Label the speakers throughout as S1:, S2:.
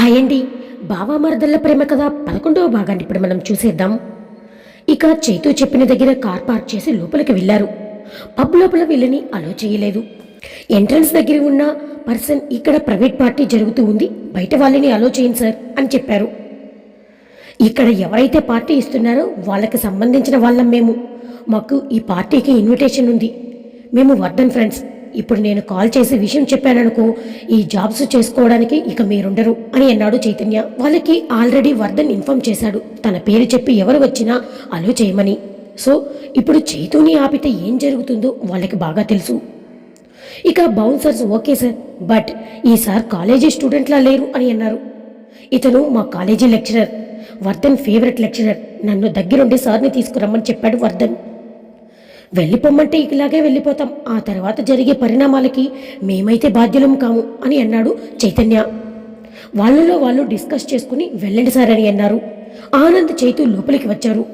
S1: Hi అండి బావా మరదళ్ళ ప్రేమ కథ పదకొండవ భాగాన్ని ఇప్పుడు మనం చూసేద్దాం. ఇక చైతు చెప్పిన దగ్గర కార్ పార్క్ చేసి లోపలికి వెళ్ళారు. పబ్ లోపల వీళ్ళని అలో చేయలేదు. ఎంట్రన్స్ దగ్గర ఉన్న పర్సన్ ఇక్కడ ప్రైవేట్ పార్టీ జరుగుతూ ఉంది. బయట వాళ్ళని అలో చేయండి సార్ అని చెప్పారు. ఇక్కడ ఎవరైతే పార్టీ ఇస్తున్నారో వాళ్ళకి సంబంధించిన వాళ్ళం మేము. మాకు ఈ పార్టీకి ఇన్విటేషన్ ఉంది. మేము వర్ధన్ ఫ్రెండ్స్. ఇప్పుడు నేను కాల్ చేసి విషయం చెప్పాననుకో ఈ జాబ్స్ చేసుకోవడానికి ఇక మీరుండరు అని అన్నాడు చైతన్య. వాళ్ళకి ఆల్రెడీ వర్ధన్ ఇన్ఫార్మ్ చేశాడు. తన పేరు చెప్పి ఎవరు వచ్చినా అలో చేయమని. సో ఇప్పుడు చైతూని ఆపితే ఏం జరుగుతుందో వాళ్ళకి బాగా తెలుసు. ఇక బౌన్సర్స్ ఓకే సార్ బట్ ఈ సార్ కాలేజీ స్టూడెంట్లా లేరు అని అన్నారు. ఇతను మా college lecturer Vardhan favourite lecturer. నన్ను దగ్గరుండి సార్ని తీసుకురమ్మని చెప్పాడు వర్ధన్. వెళ్ళిపోమ్మంటే ఇలాగే వెళ్ళిపోతాం. ఆ తర్వాత జరిగే పరిణామాలకి మేమైతే బాధ్యులం కాము అని అన్నాడు చైతన్య. వాళ్ళలో వాళ్ళు డిస్కస్ చేసుకుని వెళ్ళండి సార్ అని అన్నారు. ఆనంద్ చైతు లోపలికి వచ్చారు.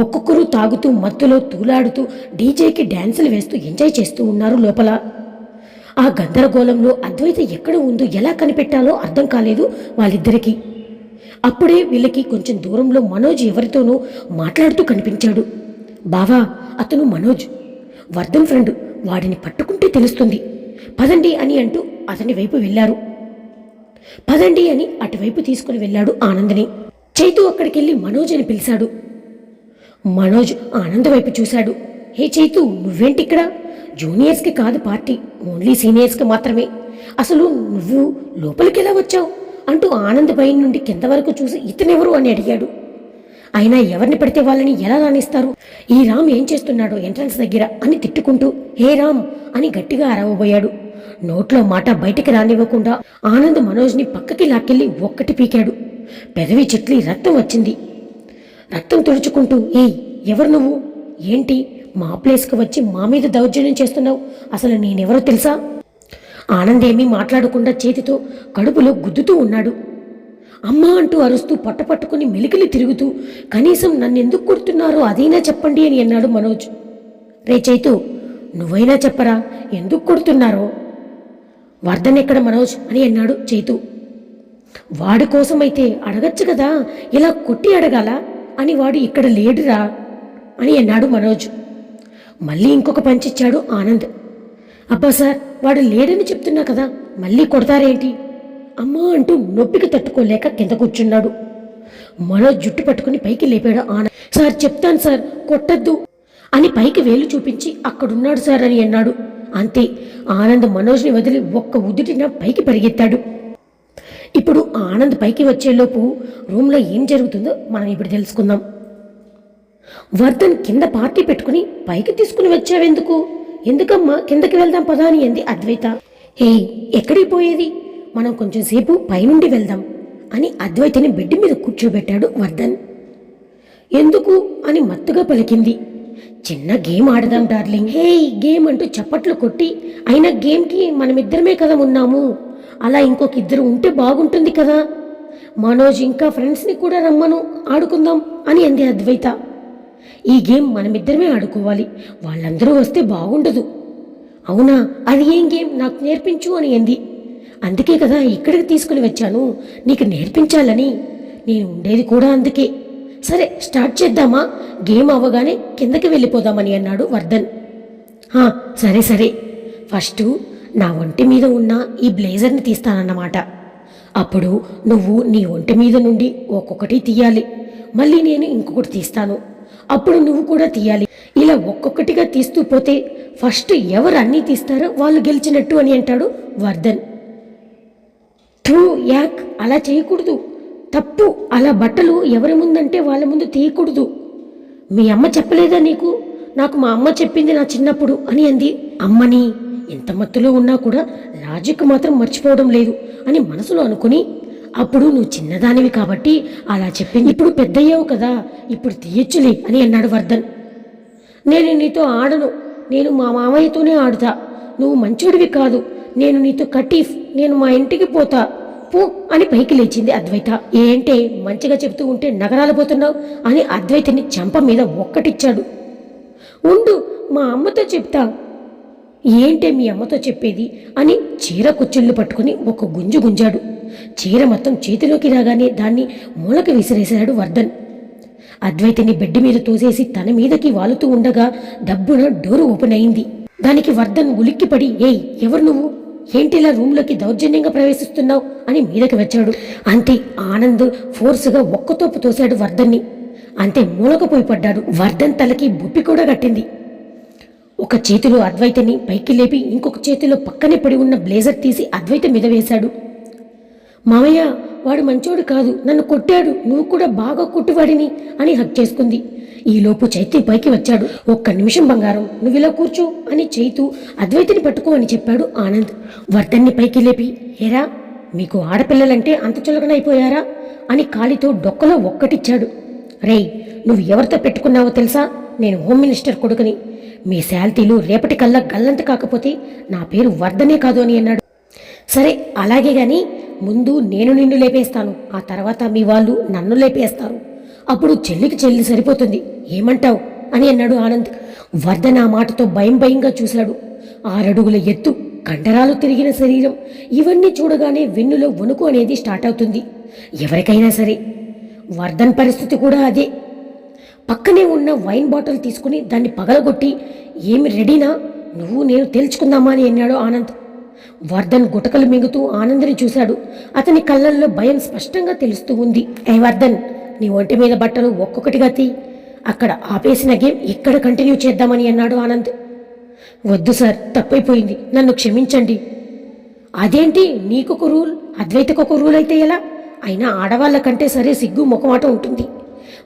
S1: ఒక్కొక్కరు తాగుతూ మత్తులో తూలాడుతూ డీజేకి డ్యాన్సులు వేస్తూ ఎంజాయ్ చేస్తూ ఉన్నారు లోపల. ఆ గందరగోళంలో అద్వైత ఎక్కడ ఉందో ఎలా కనిపెట్టాలో అర్థం కాలేదు వాళ్ళిద్దరికీ. అప్పుడే వీళ్ళకి కొంచెం దూరంలో మనోజ్ ఎవరితోనూ మాట్లాడుతూ కనిపించాడు. బావా అతను మనోజ్. వర్ధన్ ఫ్రెండ్ వాడిని పట్టుకుంటే తెలుస్తుంది. పదండి అని అంటూ అతని వైపు వెళ్ళారు. పదండి అని అటువైపు తీసుకుని వెళ్ళాడు ఆనందని. చైతు అక్కడికెళ్ళి మనోజ్ అని పిలిచాడు. మనోజ్ ఆనంద్ వైపు చూశాడు. హే చైతు నువ్వేంటి ఇక్కడ జూనియర్స్కి కాదు పార్టీ ఓన్లీ సీనియర్స్కి మాత్రమే. అసలు నువ్వు లోపలికి ఎలా వచ్చావు? అంటూ ఆనంద్ పై నుండి కింద వరకు చూసి ఇతనెవరు అని అడిగాడు. అయినా ఎవరిని పడితే వాళ్ళని ఎలా రాణిస్తారు? ఈ రామ్ ఏం చేస్తున్నాడు ఎంట్రన్స్ దగ్గర అని తిట్టుకుంటూ హే రామ్ అని గట్టిగా అరవబోయాడు. నోట్లో మాట బయటికి రానివ్వకుండా ఆనంద్ మనోజ్ని పక్కకి లాక్కెళ్ళి ఒక్కటి పీకాడు. పెదవి చెట్లి రక్తం వచ్చింది. రక్తం తుడుచుకుంటూ ఏయ్ ఎవరు నువ్వు? ఏంటి? మా ప్లేస్కి వచ్చి మా మీద దౌర్జన్యం చేస్తున్నావు? అసలు నేనెవరో తెలుసా? ఆనందేమీ మాట్లాడకుండా చేతితో కడుపులో గుద్దుతూ ఉన్నాడు. అమ్మ అంటూ అరుస్తూ పట్టపట్టుకుని మెలికిలి తిరుగుతూ కనీసం నన్ను ఎందుకు కొడుతున్నారో అదైనా చెప్పండి అని అన్నాడు మనోజ్. రే చైతు నువ్వైనా చెప్పరా? ఎందుకు కొడుతున్నారో? వర్ధన్ ఎక్కడ మనోజ్? అని అన్నాడు చైతు. వాడి కోసమైతే అడగచ్చు కదా ఇలా కొట్టి అడగాల? అని వాడు ఇక్కడ లేడురా అని అన్నాడు మనోజ్. మళ్ళీ ఇంకొక పంచిచ్చాడు ఆనంద్. అబ్బా సార్ వాడు లేడని చెప్తున్నా కదా మళ్ళీ కొడతారేంటి? అమ్మా అంటూ నొప్పికి తట్టుకోలేక కింద కూర్చున్నాడు. మనోజ్ జుట్టు పట్టుకుని పైకి లేపాడు ఆన సార్ చెప్తాను సార్ కొట్టద్దు అని పైకి వేలు చూపించి అక్కడున్నాడు సార్ అని అన్నాడు. అంతే ఆనంద్ మనోజ్ని వదిలి ఒక్క ఉదుటిన పైకి పరిగెత్తాడు. ఇప్పుడు ఆనంద్ పైకి వచ్చేలోపు రూమ్లో ఏం జరుగుతుందో మనం ఇప్పుడు తెలుసుకుందాం. వర్ధన్ కింద పార్టీ పెట్టుకుని పైకి తీసుకుని వచ్చావెందుకు? ఎందుకమ్మా? కిందకి వెళ్దాం పదా అని అంది అద్వైత. హే ఎక్కడికి పోయేది? మనం కొంచెం సేపు పైనుండి వెళ్దాం అని అద్వైతని బెడ్ మీద కూర్చోబెట్టాడు వర్ధన్. ఎందుకు? అని మత్తుగా పలికింది. చిన్న గేమ్ ఆడదాం డార్లింగ్. హే గేమ్ అంటూ చప్పట్లు కొట్టి అయినా గేమ్కి మనమిద్దరమే కదా ఉన్నాము. అలా ఇంకొక ఇద్దరు ఉంటే బాగుంటుంది కదా. మనోజ్ ఇంకా ఫ్రెండ్స్ని కూడా రమ్మను ఆడుకుందాం అని అంది అద్వైత. ఈ గేమ్ మనమిద్దరమే ఆడుకోవాలి. వాళ్ళందరూ వస్తే బాగుండదు. అవునా? అది ఏం గేమ్? నాకు నేర్పించు అని అంది. అందుకే కదా ఇక్కడికి తీసుకుని వచ్చాను. నీకు నేర్పించాలని. నేను ఉండేది కూడా అందుకే. సరే స్టార్ట్ చేద్దామా? గేమ్ అవ్వగానే కిందకి వెళ్ళిపోదామని అన్నాడు వర్ధన్. సరే సరే. ఫస్ట్ నా ఒంటి మీద ఉన్న ఈ బ్లేజర్ని తీస్తానన్నమాట. అప్పుడు నువ్వు నీ ఒంటి మీద నుండి ఒక్కొక్కటి తీయాలి. మళ్ళీ నేను ఇంకొకటి తీస్తాను. అప్పుడు నువ్వు కూడా తీయాలి. ఇలా ఒక్కొక్కటిగా తీస్తూ పోతే ఫస్ట్ ఎవరు అన్నీ తీస్తారో వాళ్ళు గెలిచినట్టు అని అంటాడు వర్ధన్. థూ యాక్ అలా చేయకూడదు. తప్పు అలా బట్టలు ఎవరి ముందంటే వాళ్ళ ముందు తీయకూడదు. మీ అమ్మ చెప్పలేదా నీకు? నాకు మా అమ్మ చెప్పింది నా చిన్నప్పుడు అని అంది. అమ్మని ఎంత మత్తులో ఉన్నా కూడా లాజిక్ మాత్రం మర్చిపోవడం లేదు అని మనసులో అనుకుని అప్పుడు నువ్వు చిన్నదానివి కాబట్టి అలా చెప్పింది. ఇప్పుడు పెద్దయ్యావు కదా ఇప్పుడు తీయచ్చులే అని అన్నాడు వర్ధన్. నేను నీతో ఆడను. నేను మా మామయ్యతోనే ఆడుతా. నువ్వు మంచోడివి కాదు. నేను నీతో కటీఫ్ నేను మా ఇంటికి పోతా. పో అని పైకి లేచింది అద్వైత. ఏంటే మంచిగా చెప్తూ ఉంటే నగరాలు పోతున్నావు అని అద్వైతని చంప మీద ఒక్కటిచ్చాడు. ఉండు మా అమ్మతో చెప్తా. ఏంటే మీ అమ్మతో చెప్పేది అని చీర కుచ్చుళ్ళు పట్టుకుని ఒక గుంజు గుంజాడు. చీర మొత్తం చేతిలోకి రాగానే దాన్ని మూలకి విసిరేశాడు వర్ధన్. అద్వైతని బెడ్ మీద తోసేసి తన మీదకి వాలుతూ ఉండగా డబ్బున డోరు ఓపెన్ అయింది. దానికి వర్ధన్ ఉలిక్కిపడి ఏయ్ ఎవరు నువ్వు? ఏంటిలా రూమ్లోకి దౌర్జన్యంగా ప్రవేశిస్తున్నావు అని మీదకి వచ్చాడు. అంతే ఆనంద్ ఫోర్సుగా ఒక్కతోపు తోశాడు వర్ధన్ని. అంతే మూలకపోయి పడ్డాడు. వర్ధన్ తలకి బొప్పి కూడా కట్టింది. ఒక చేతిలో అద్వైతని పైకి లేపి ఇంకొక చేతిలో పక్కనే పడి ఉన్న బ్లేజర్ తీసి అద్వైత మీద వేశాడు. మామయ్య వాడు మంచోడు కాదు. నన్ను కొట్టాడు. నువ్వు కూడా బాగా కొట్టువాడిని అని హక్ చేసుకుంది. ఈలోపు చైతి పైకి వచ్చాడు. ఒక్క నిమిషం బంగారం నువ్వు ఇలా కూర్చో అని చైతు అద్వైతిని పట్టుకో అని చెప్పాడు ఆనంద్. వర్ధన్ని పైకి లేపి ఏరా మీకు ఆడపిల్లలంటే అంత చులకనైపోయారా అని కాలితో డొక్కలో ఒక్కటిచ్చాడు. రేయ్ నువ్వు ఎవరితో పెట్టుకున్నావో తెలుసా? నేను హోమ్ మినిస్టర్ కొడుకుని. మీ శాల్తీలు రేపటికల్లా గల్లంత కాకపోతే నా పేరు వర్ధనే కాదు అని అన్నాడు. సరే అలాగే గాని ముందు నేను నిన్ను లేపేస్తాను. ఆ తర్వాత మీ వాళ్ళు నన్ను లేపేస్తారు. అప్పుడు చెల్లికి చెల్లి సరిపోతుంది. ఏమంటావు? అని అన్నాడు ఆనంద్. వర్ధన్ ఆ మాటతో భయం భయంగా చూశాడు. ఆరడుగుల ఎత్తు కండరాలు తిరిగిన శరీరం ఇవన్నీ చూడగానే వెన్నులో వణుకు అనేది స్టార్ట్ అవుతుంది. ఎవరికైనా సరే వర్ధన్ పరిస్థితి కూడా అదే. పక్కనే ఉన్న వైన్ బాటిల్ తీసుకుని దాన్ని పగలగొట్టి ఏమి రెడీనా? నువ్వు నేను తెలుసుకుందామా అని అన్నాడు ఆనంద్. వర్ధన్ గుటకలు మింగుతూ ఆనందని చూశాడు. అతని కళ్ళల్లో భయం స్పష్టంగా తెలుస్తూ ఉంది. ఏ వర్ధన్ నీ ఒంటి మీద బట్టలు ఒక్కొక్కటిగా తీ. అక్కడ ఆపేసిన గేమ్ ఇక్కడ కంటిన్యూ చేద్దామని అన్నాడు ఆనంద్. వద్దు సార్ తప్పైపోయింది. నన్ను క్షమించండి. అదేంటి? నీకొక రూల్ అద్వైతకొక రూల్ అయితే ఎలా? అయినా ఆడవాళ్ళ కంటే సరే సిగ్గు ముఖమాట ఉంటుంది.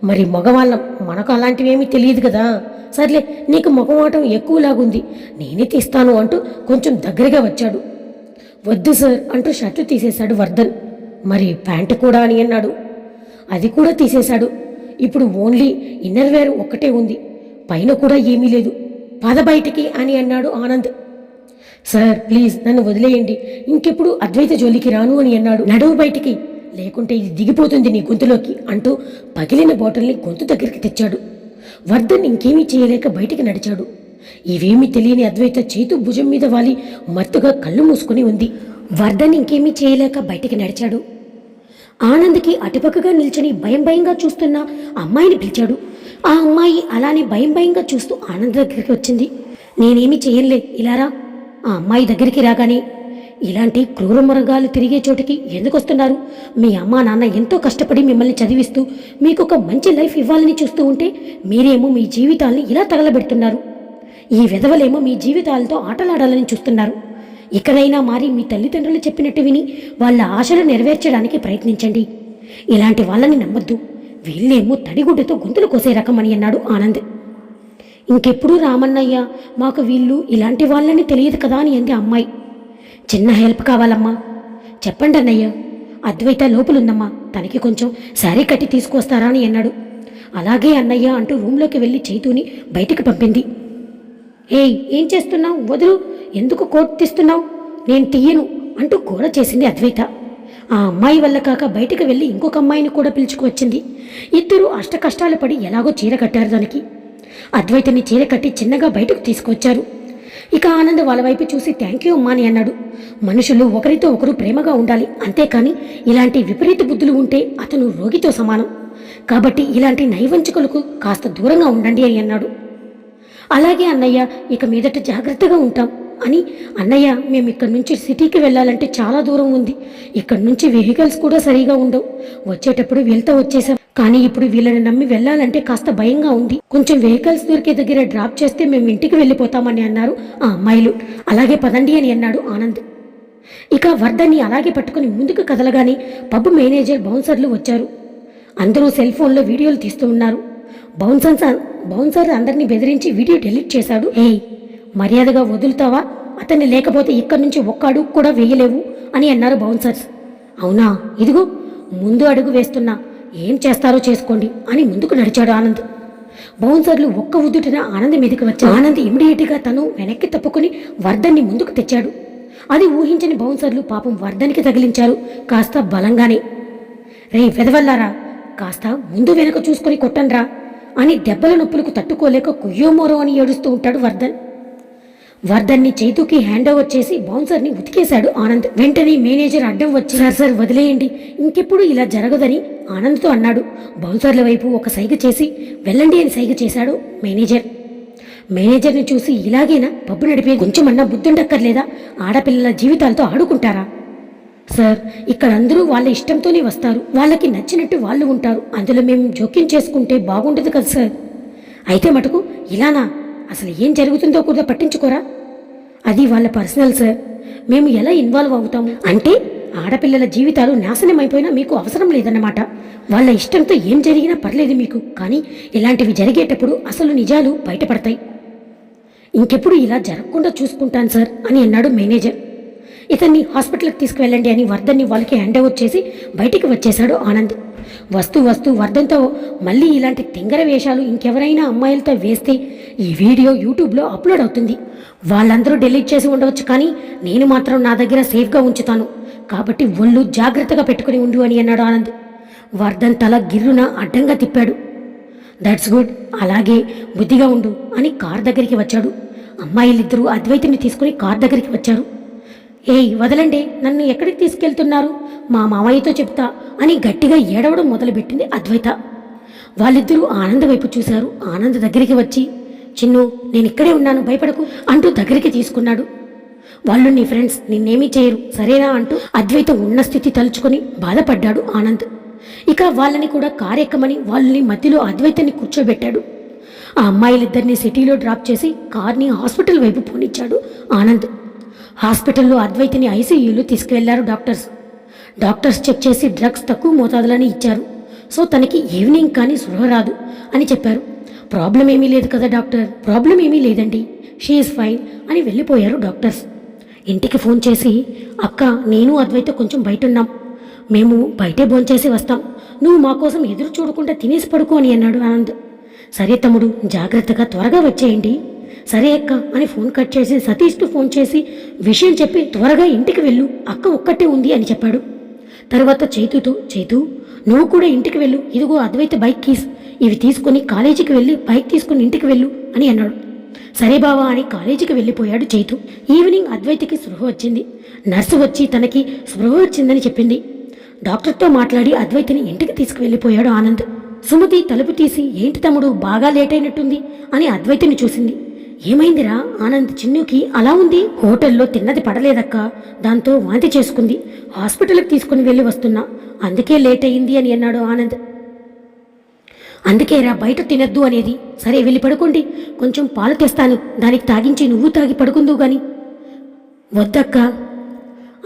S1: మరి మగవాళ్ళం మనకు అలాంటివేమీ తెలియదు కదా. సర్లే నీకు ముఖమాటం ఎక్కువలాగుంది. నేనే తీస్తాను అంటూ కొంచెం దగ్గరగా వచ్చాడు. వద్దు సార్ అంటూ షర్టు తీసేశాడు వర్ధన్. మరి ప్యాంటు కూడా అని అన్నాడు. అది కూడా తీసేశాడు. ఇప్పుడు ఓన్లీ ఇన్నర్ వేర్ ఒక్కటే ఉంది. పైన కూడా ఏమీ లేదు. పద బయటికి అని అన్నాడు ఆనంద్. సార్ ప్లీజ్ నన్ను వదిలేయండి. ఇంకెప్పుడు అద్వైత జోలికి రాను అని అన్నాడు. నడువు బయటికి. లేకుంటే ఇది దిగిపోతుంది నీ గొంతులోకి అంటూ పగిలిన బాటిల్ని గొంతు దగ్గరికి తెచ్చాడు. వర్ధన్ ఇంకేమీ చేయలేక బయటికి నడిచాడు. ఇవేమీ తెలియని అద్వైత చేతు భుజం మీద వాలి మత్తుగా కళ్ళు మూసుకుని ఉంది. వర్ధన్ ఇంకేమీ చేయలేక బయటికి నడిచాడు. ఆనంద్కి అటుపక్కగా నిల్చుని భయం భయంగా చూస్తున్న అమ్మాయిని పిలిచాడు. ఆ అమ్మాయి అలానే భయం భయంగా చూస్తూ ఆనంద్ దగ్గరికి వచ్చింది. నేనేమి చేయనులే ఇలారా ఆ అమ్మాయి దగ్గరికి రాగానే ఇలాంటి క్రూర మృగాలు తిరిగే చోటికి ఎందుకు వస్తున్నారు మీ అమ్మా నాన్న ఎంతో కష్టపడి మిమ్మల్ని చదివిస్తూ మీకు ఒక మంచి లైఫ్ ఇవ్వాలని చూస్తూ ఉంటే మీరేమో మీ జీవితాల్ని ఇలా తగలబెడుతున్నారు. ఈ విధవలేమో మీ జీవితాలతో ఆటలాడాలని చూస్తున్నారు. ఇకనైనా మారి మీ తల్లిదండ్రులు చెప్పినట్టు విని వాళ్ళ ఆశలు నెరవేర్చడానికి ప్రయత్నించండి. ఇలాంటి వాళ్ళని నమ్మొద్దు. వీళ్ళేమో తడిగుడ్డతో గొంతులు కోసే రకం అని అన్నాడు ఆనంద్. ఇంకెప్పుడు రామన్నయ్య మాకు వీళ్ళు ఇలాంటి వాళ్ళని తెలియదు కదా అని అంది అమ్మాయి. చిన్న హెల్ప్ కావాలమ్మా. చెప్పండి అన్నయ్య అద్వైత లోపలుందమ్మా. తనకి కొంచెం శారీ కట్టి తీసుకొస్తారా అని అన్నాడు. అలాగే అన్నయ్య అంటూ రూమ్లోకి వెళ్ళి చైతూని బయటికి పంపింది. ఏయ్ ఏం చేస్తున్నావు? వదులు. ఎందుకు కోట్ తీస్తున్నావు? నేను తీయను అంటూ గోడ చేసింది అద్వైత. ఆ అమ్మాయి వల్ల కాక బయటకు వెళ్ళి ఇంకొక అమ్మాయిని కూడా పిలుచుకువచ్చింది. ఇద్దరు అష్ట కష్టాలు పడి ఎలాగో చీర కట్టారు దానికి. అద్వైతని చీర కట్టి చిన్నగా బయటకు తీసుకొచ్చారు ఇక ఆనంద్ వాళ్ళ వైపు చూసి థ్యాంక్ యూ అమ్మా అని అన్నాడు. మనుషులు ఒకరితో ఒకరు ప్రేమగా ఉండాలి అంతేకాని ఇలాంటి విపరీత బుద్ధులు ఉంటే అతను రోగితో సమానం. కాబట్టి ఇలాంటి నైవంచకులకు కాస్త దూరంగా ఉండండి అని అన్నాడు. అలాగే అన్నయ్య ఇక మీదట జాగ్రత్తగా ఉంటాం అని అన్నయ్య మేము ఇక్కడ నుంచి సిటీకి వెళ్ళాలంటే చాలా దూరం ఉంది. ఇక్కడ నుంచి వెహికల్స్ కూడా సరిగా ఉండవు. వచ్చేటప్పుడు వెళ్తా వచ్చేసాం. కానీ ఇప్పుడు వీళ్ళని నమ్మి వెళ్ళాలంటే కాస్త భయంగా ఉంది. కొంచెం వెహికల్స్ దొరికే దగ్గర డ్రాప్ చేస్తే మేము ఇంటికి వెళ్ళిపోతామని అన్నారు ఆ అమ్మాయిలు. అలాగే పదండి అని అన్నాడు ఆనంద్. ఇక వర్ధని అలాగే పట్టుకుని ముందుకు కదలగానే పబ్ మేనేజర్ బౌన్సర్లు వచ్చారు. అందరూ సెల్ ఫోన్లో వీడియోలు తీస్తూ ఉన్నారు. బౌన్సర్స్ బౌన్సర్ అందరినీ బెదిరించి వీడియో డిలీట్ చేశాడు. ఏయ్ మర్యాదగా వదులుతావా? అతన్ని లేకపోతే ఇక్కడి నుంచి ఒక్క అడుగు కూడా వేయలేవు అని అన్నారు బౌన్సర్స్. అవునా? ఇదిగో ముందు అడుగు వేస్తున్నా. ఏం చేస్తారో చేసుకోండి అని ముందుకు నడిచాడు ఆనంద్. బౌన్సర్లు ఒక్క ఉద్దుటిన ఆనంద్ మీదకి వచ్చాడు ఆనంద్ ఇమిడియట్గా తను వెనక్కి తప్పుకుని వర్ధన్ని ముందుకు తెచ్చాడు. అది ఊహించని బౌన్సర్లు పాపం వర్ధనికి తగిలించారు కాస్త బలంగానే. రే వెదవల్లారా? కాస్త ముందు వెనక చూసుకుని కొట్టండ్రా. అని దెబ్బల నొప్పులకు తట్టుకోలేక కుయ్యోమోరో అని ఏడుస్తూ ఉంటాడు వర్ధన్. వర్ధన్ని చైతుకి హ్యాండ్ ఓవర్ చేసి బౌన్సర్ని ఉతికేశాడు ఆనంద్. వెంటనే మేనేజర్ అడ్డం వచ్చి సార్ సార్ వదిలేయండి. ఇంకెప్పుడు ఇలా జరగదని? ఆనంద్తో అన్నాడు. బౌన్సర్ల వైపు ఒక సైగ చేసి వెళ్ళండి అని సైగ చేశాడు మేనేజర్ మేనేజర్ని చూసి ఇలాగేనా? పబ్బు నడిపే కొంచెమన్నా బుద్ధుండక్కర్లేదా? ఆడపిల్లల జీవితాలతో ఆడుకుంటారా? సార్ ఇక్కడ అందరూ వాళ్ళ ఇష్టంతోనే వస్తారు. వాళ్ళకి నచ్చినట్టు వాళ్ళు ఉంటారు. అందులో మేము జోక్యం చేసుకుంటే బాగుండదు కదా సార్. అయితే మటుకు ఇలానా? అసలు ఏం జరుగుతుందో కూడా పట్టించుకోరా? అది వాళ్ళ పర్సనల్ సార్. మేము ఎలా ఇన్వాల్వ్ అవుతాము? అంటే ఆడపిల్లల జీవితాలు నాశనం అయిపోయినా మీకు అవసరం లేదన్నమాట. వాళ్ళ ఇష్టంతో ఏం జరిగినా పర్లేదు మీకు. కానీ ఇలాంటివి జరిగేటప్పుడు అసలు నిజాలు బయటపడతాయి. ఇంకెప్పుడు ఇలా జరగకుండా చూసుకుంటాను సార్ అని అన్నాడు మేనేజర్. ఇతన్ని హాస్పిటల్కి తీసుకువెళ్ళండి అని వర్ధన్ని వాళ్ళకి హ్యాండ్ ఓవర్ చేసి బయటికి వచ్చేశాడు ఆనంద్. వస్తూ వస్తూ వర్ధన్తో మళ్ళీ ఇలాంటి తింగర వేషాలు ఇంకెవరైనా అమ్మాయిలతో వేస్తే ఈ వీడియో యూట్యూబ్లో అప్లోడ్ అవుతుంది. వాళ్ళందరూ డిలీట్ చేసి ఉండవచ్చు కానీ నేను మాత్రం నా దగ్గర సేఫ్గా ఉంచుతాను. కాబట్టి ఒళ్ళు జాగ్రత్తగా పెట్టుకుని ఉండు అని అన్నాడు ఆనంద్. వర్ధన్ తల గిర్రున అడ్డంగా తిప్పాడు. దట్స్ గుడ్ అలాగే బుద్ధిగా ఉండు అని కార్ దగ్గరికి వచ్చాడు. అమ్మాయిలిద్దరూ అద్వైతుని తీసుకుని కార్ దగ్గరికి వచ్చారు. ఏయ్ వదలండి. నన్ను ఎక్కడికి తీసుకెళ్తున్నారు? మా మామయ్యతో చెప్తా అని గట్టిగా ఏడవడం మొదలుపెట్టింది అద్వైత. వాళ్ళిద్దరూ ఆనంద వైపు చూశారు. ఆనంద్ దగ్గరికి వచ్చి చిన్ను నేను ఇక్కడే ఉన్నాను. భయపడకు అంటూ దగ్గరికి తీసుకున్నాడు. వాళ్ళు నీ ఫ్రెండ్స్. నిన్నేమీ చేయరు. సరేనా? అంటూ అద్వైతం ఉన్న స్థితి తలుచుకొని బాధపడ్డాడు ఆనంద్. ఇక వాళ్ళని కూడా కారు ఎక్కమని వాళ్ళని మధ్యలో అద్వైతాన్ని కూర్చోబెట్టాడు. ఆ అమ్మాయిలిద్దరిని సిటీలో డ్రాప్ చేసి కార్ని హాస్పిటల్ వైపు పోనిచ్చాడు ఆనంద్. హాస్పిటల్లో అద్వైతిని ఐసీయూలో తీసుకువెళ్ళారు డాక్టర్స్. డాక్టర్స్ చెక్ చేసి డ్రగ్స్ తక్కువ మోతాదులని ఇచ్చారు. సో తనకి ఈవినింగ్ కానీ సులభ రాదు అని చెప్పారు. ప్రాబ్లం ఏమీ లేదు కదా డాక్టర్? ప్రాబ్లం ఏమీ లేదండి. షీఈస్ ఫైన్ అని వెళ్ళిపోయారు డాక్టర్స్. ఇంటికి ఫోన్ చేసి అక్క నేను అద్వైత కొంచెం బయట ఉన్నాం మేము బయటే భోంచేసి వస్తాం. నువ్వు మా కోసం ఎదురు చూడకుండా తినేసి పడుకో అని అన్నాడు ఆనంద్. సరే తమ్ముడు జాగ్రత్తగా త్వరగా వచ్చేయండి. సరే అక్క అని ఫోన్ కట్ చేసి సతీష్కు ఫోన్ చేసి విషయం చెప్పి త్వరగా ఇంటికి వెళ్ళు అక్క ఒక్కటే ఉంది అని చెప్పాడు. తర్వాత చేతుతో చేతు నువ్వు కూడా ఇంటికి వెళ్ళు ఇదిగో అద్వైత బైక్ కీస్ ఇవి తీసుకొని కాలేజీకి వెళ్ళి బైక్ తీసుకొని ఇంటికి వెళ్ళు అని అన్నాడు. సరే బావా అని కాలేజీకి వెళ్ళిపోయాడు చైతు. ఈవినింగ్ అద్వైతకి స్పృహ వచ్చింది. నర్సు వచ్చి తనకి స్పృహ వచ్చిందని చెప్పింది. డాక్టర్తో మాట్లాడి అద్వైతని ఇంటికి తీసుకువెళ్ళిపోయాడు ఆనంద్. సుమతి తలుపు తీసి ఏంటి తమ్ముడు బాగా లేట్ అయినట్టుంది అని అద్వైతని చూసింది. ఏమైందిరా? ఆనంద్ చిన్నుకి అలా ఉంది? హోటల్లో తిన్నది పడలేదక్క. దాంతో వాంతి చేసుకుంది. హాస్పిటల్కి తీసుకుని వెళ్ళి వస్తున్నా. అందుకే లేట్ అయింది అని అన్నాడు ఆనంద్. అందుకేరా బయట తినద్దు అనేది. సరే వెళ్ళి పడుకోండి. కొంచెం పాలు తెస్తాను. దానికి తాగించి నువ్వు తాగి పడుకుందు గాని. వద్దక్క.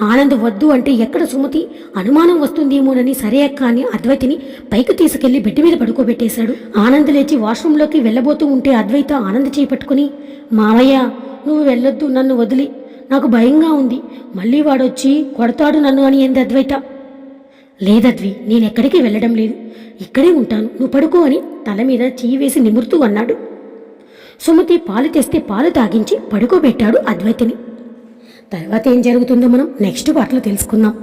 S1: ఆనంద్ వద్దు అంటే ఎక్కడ సుమతి? అనుమానం వస్తుందేమోనని సరే అక్క అని అద్వైతిని పైకి తీసుకెళ్ళి బెడ్ మీద పడుకోబెట్టేశాడు. ఆనంద్ లేచి వాష్రూంలోకి వెళ్ళబోతూ ఉంటే అద్వైత ఆనంద్ చేపట్టుకుని మావయ్య నువ్వు వెళ్ళొద్దు నన్ను వదిలి. నాకు భయంగా ఉంది. మళ్ళీ వాడొచ్చి కొడతాడు నన్ను అని ఏంది అద్వైత. లేదద్వి నేనెక్కడికి వెళ్ళడం లేదు. ఇక్కడే ఉంటాను. నువ్వు పడుకో అని తల మీద చెయ్యి వేసి నిమురుతూ అన్నాడు. సుమతి పాలు తెస్తే పాలు తాగించి పడుకోబెట్టాడు అద్వైతని. తర్వాత ఏం జరుగుతుందో మనం నెక్స్ట్ పాటలో తెలుసుకుందాం.